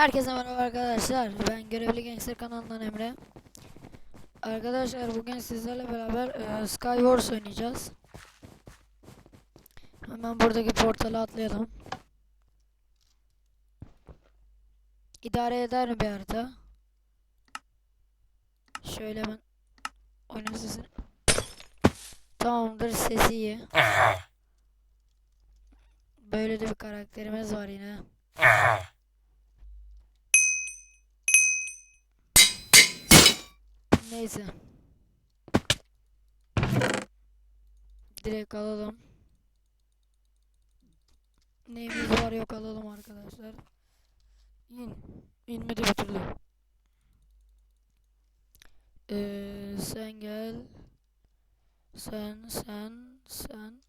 Herkese merhaba arkadaşlar. Ben Görevli Gangster kanalından Emre. Arkadaşlar bugün sizlerle beraber e, Skywars oynayacağız. Hemen buradaki portala atlayalım. İdare eder mi bir harita? Şöyle ben oyunun sesini Tamamdır sesi iyi. Böyle de bir karakterimiz var yine. Neyse. Direkt alalım. Neyimiz var yok alalım arkadaşlar. İn. İnmedi bir türlü. Ee, sen gel. Sen, sen, sen.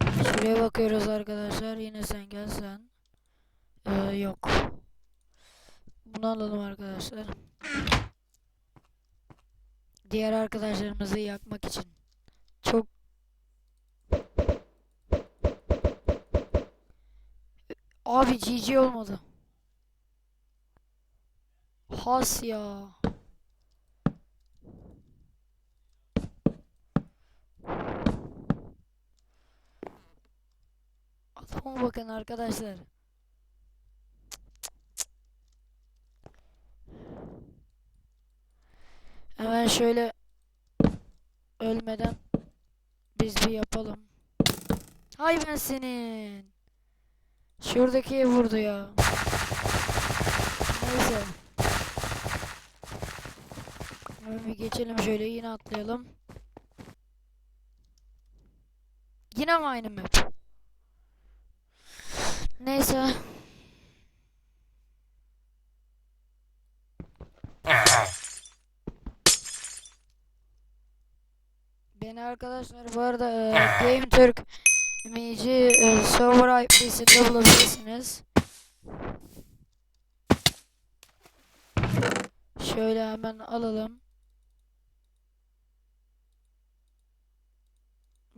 Şuraya bakıyoruz arkadaşlar. Yine sen gel sen. Ee, yok. Bunu alalım arkadaşlar. Diğer arkadaşlarımızı yakmak için. Çok Abi GG olmadı. Has ya. Adama bakın arkadaşlar. Hemen şöyle ölmeden biz bir yapalım. Hay ben senin. Şuradaki vurdu ya. Neyse. Bir geçelim şöyle yine atlayalım. Yine mi aynı map? Neyse. Arkadaşlar bu arada e, Game Türk MG e, server IP'sinde bulabilirsiniz. Şöyle hemen alalım.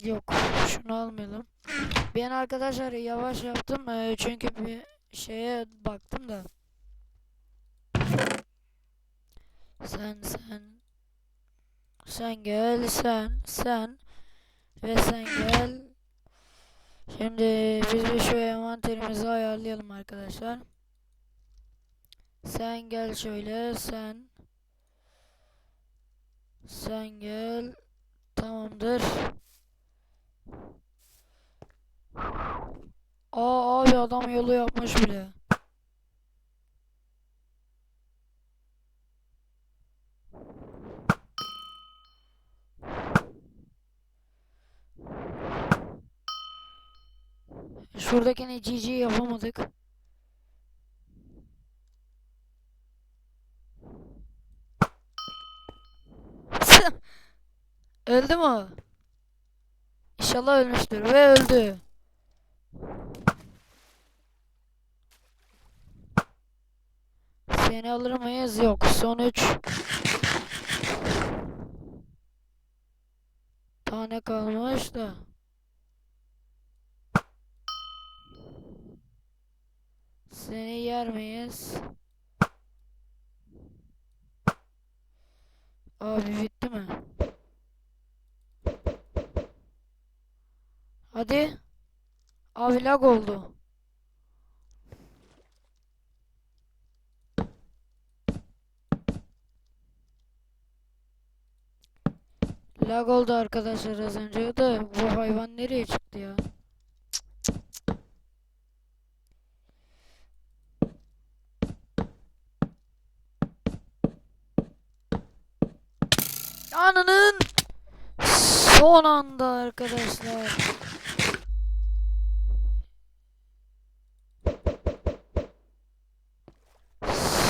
Yok, şunu almayalım. Ben arkadaşlar yavaş yaptım e, çünkü bir şeye baktım da. Sen sen sen gel sen sen ve sen gel. Şimdi biz bir şu envanterimizi ayarlayalım arkadaşlar. Sen gel şöyle sen sen gel tamamdır. Aa abi adam yolu yapmış bile. Şuradakini GG yapamadık. Öldü mü? İnşallah ölmüştür ve öldü. Seni alır mıyız? Yok. Son 3 tane kalmış da. Seni yer miyiz? Abi bitti mi? Hadi. Abi lag oldu. Lag oldu arkadaşlar az önce de bu hayvan nereye çıktı ya? Son anda arkadaşlar.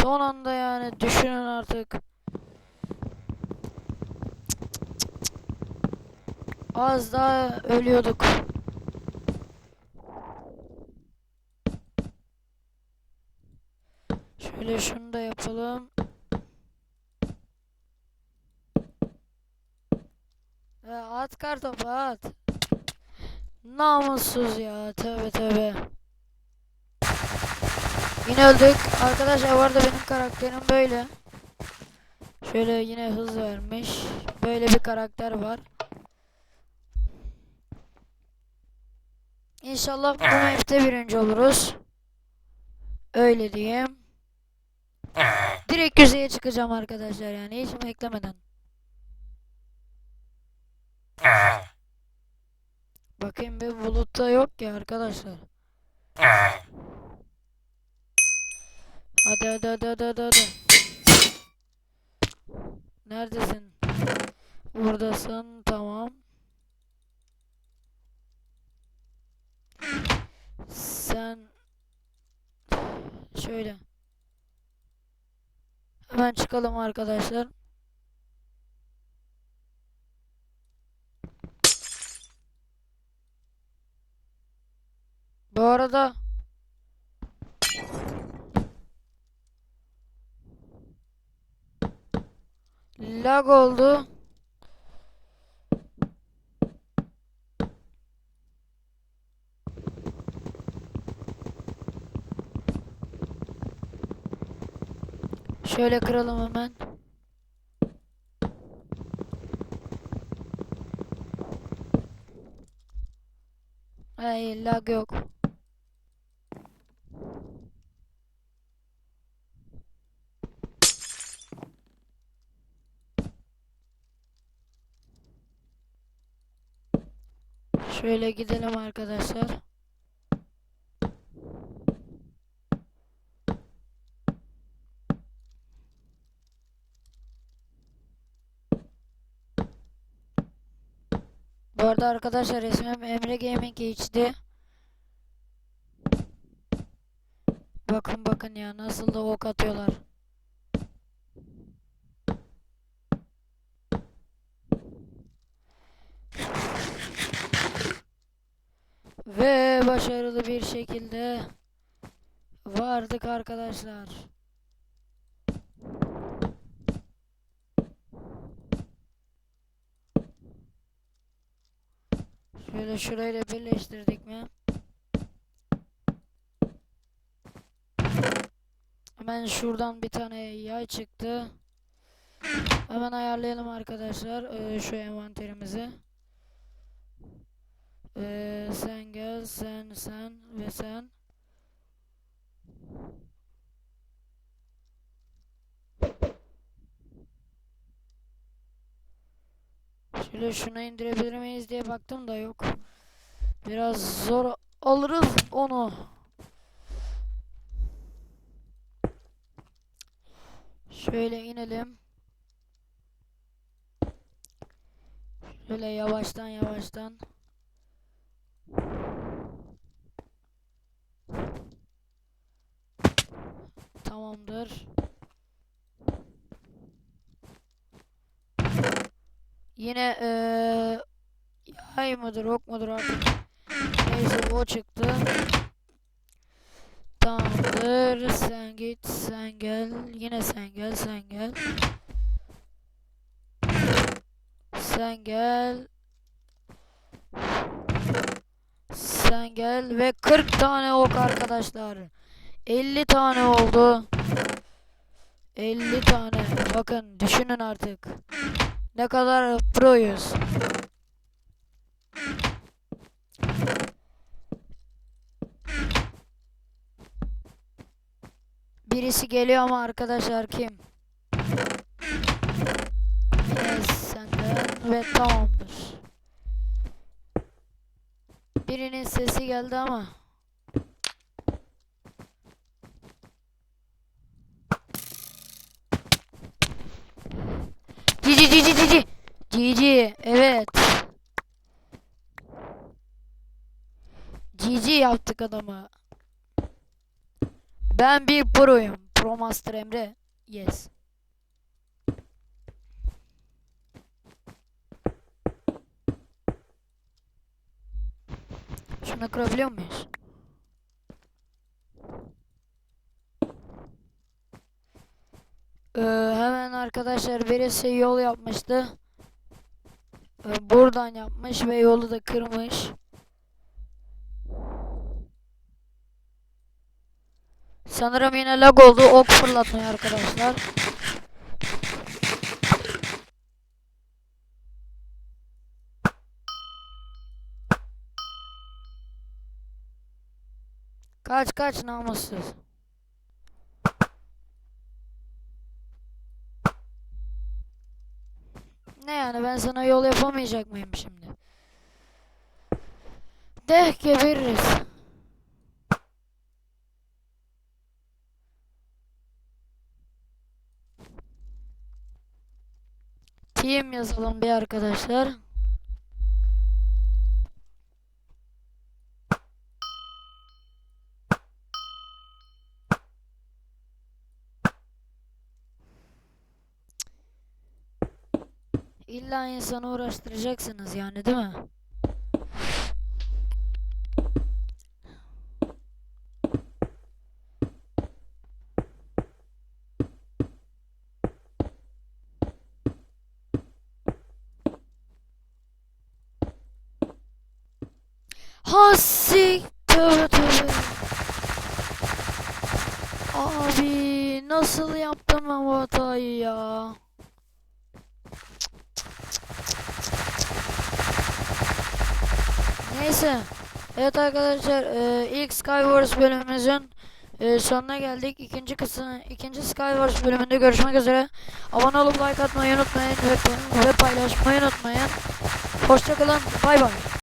Son anda yani düşünün artık. Az daha ölüyorduk. Şöyle şunu da yapalım. Ya at kartopu at. Namussuz ya tövbe tövbe. Yine öldük. Arkadaşlar arada benim karakterim böyle. Şöyle yine hız vermiş. Böyle bir karakter var. İnşallah bu map'te birinci oluruz. Öyle diyeyim. Direkt yüzeye çıkacağım arkadaşlar yani hiç beklemeden. Bakayım bir bulutta yok ki arkadaşlar. Hadi hadi hadi hadi hadi hadi. Neredesin? Buradasın tamam. Sen şöyle. Hemen çıkalım arkadaşlar. Bu arada lag oldu. Şöyle kıralım hemen. Ay lag yok. Şöyle gidelim arkadaşlar. Bu arada arkadaşlar ismim Emre Gaming HD. Bakın bakın ya nasıl da ok atıyorlar. Ve başarılı bir şekilde vardık arkadaşlar. Şöyle şurayla birleştirdik mi? Hemen şuradan bir tane yay çıktı. Hemen ayarlayalım arkadaşlar ee, şu envanterimizi. Ee, sen gel, sen, sen ve sen. Şöyle şunu indirebilir miyiz diye baktım da yok. Biraz zor alırız onu. Şöyle inelim. Şöyle yavaştan yavaştan. Tamamdır. Yine eee yay mıdır ok mudur artık. Neyse o çıktı. Tamamdır. Sen git, sen gel. Yine sen gel, sen gel. Sen gel. Sen gel ve 40 tane ok arkadaşlar. 50 tane oldu. 50 tane. Bakın düşünün artık. Ne kadar proyuz. Birisi geliyor ama arkadaşlar kim? Yine senden ve tamamdır. Birinin sesi geldi ama. Cici cici cici. Cici evet. Cici yaptık adamı. Ben bir proyum. Pro Master Emre. Yes. Şunu kırabiliyor muyuz? Ee, hemen arkadaşlar birisi yol yapmıştı. Ee, buradan yapmış ve yolu da kırmış. Sanırım yine lag oldu. Ok fırlatmıyor arkadaşlar. Kaç kaç namussuz. Ne yani ben sana yol yapamayacak mıyım şimdi? De gebeririz. Team yazalım bir arkadaşlar. İlla insanı uğraştıracaksınız yani değil mi? Hasik tövbe tövbe. Abi nasıl yaptım ben bu hatayı ya? Neyse. Evet arkadaşlar e, ilk Skywars bölümümüzün e, sonuna geldik. İkinci kısım ikinci Skywars bölümünde görüşmek üzere. Abone olup like atmayı unutmayın ve, ve paylaşmayı unutmayın. Hoşçakalın. Bay bay.